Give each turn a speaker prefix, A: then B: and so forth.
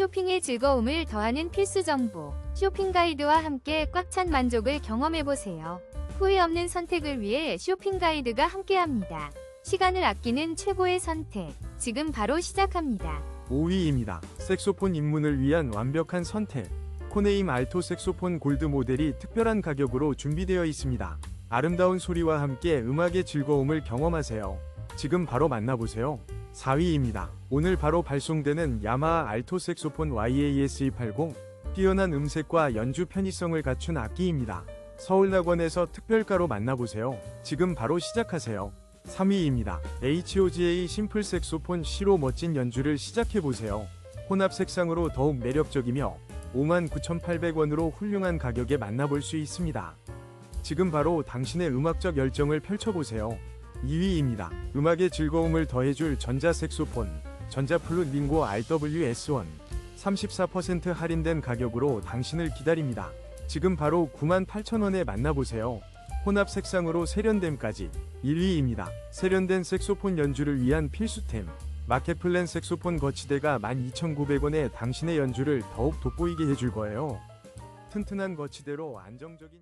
A: 쇼핑의 즐거움을 더하는 필수 정보. 쇼핑 가이드와 함께 꽉 찬 만족을 경험해보세요. 후회 없는 선택을 위해 쇼핑 가이드가 함께합니다. 시간을 아끼는 최고의 선택. 지금 바로 시작합니다.
B: 5위입니다. 색소폰 입문을 위한 완벽한 선택. 코네임 알토 색소폰 골드 모델이 특별한 가격으로 준비되어 있습니다. 아름다운 소리와 함께 음악의 즐거움을 경험하세요. 지금 바로 만나보세요. 4위입니다. 오늘 바로 발송되는 야마하 알토 색소폰 YAS280 뛰어난 음색과 연주 편의성을 갖춘 악기입니다. 서울낙원에서 특별가로 만나보세요. 지금 바로 시작하세요. 3위입니다. HOGA 심플 색소폰 C로 멋진 연주를 시작해보세요. 혼합 색상으로 더욱 매력적이며 59,800원으로 훌륭한 가격에 만나볼 수 있습니다. 지금 바로 당신의 음악적 열정을 펼쳐보세요. 2위입니다. 음악의 즐거움을 더해줄 전자 색소폰, 전자플룻 링고 RWS1. 34% 할인된 가격으로 당신을 기다립니다. 지금 바로 98,000원에 만나보세요. 혼합 색상으로 세련됨까지 1위입니다. 세련된 색소폰 연주를 위한 필수템. 마켓플랜 색소폰 거치대가 12,900원에 당신의 연주를 더욱 돋보이게 해줄 거예요. 튼튼한 거치대로 안정적인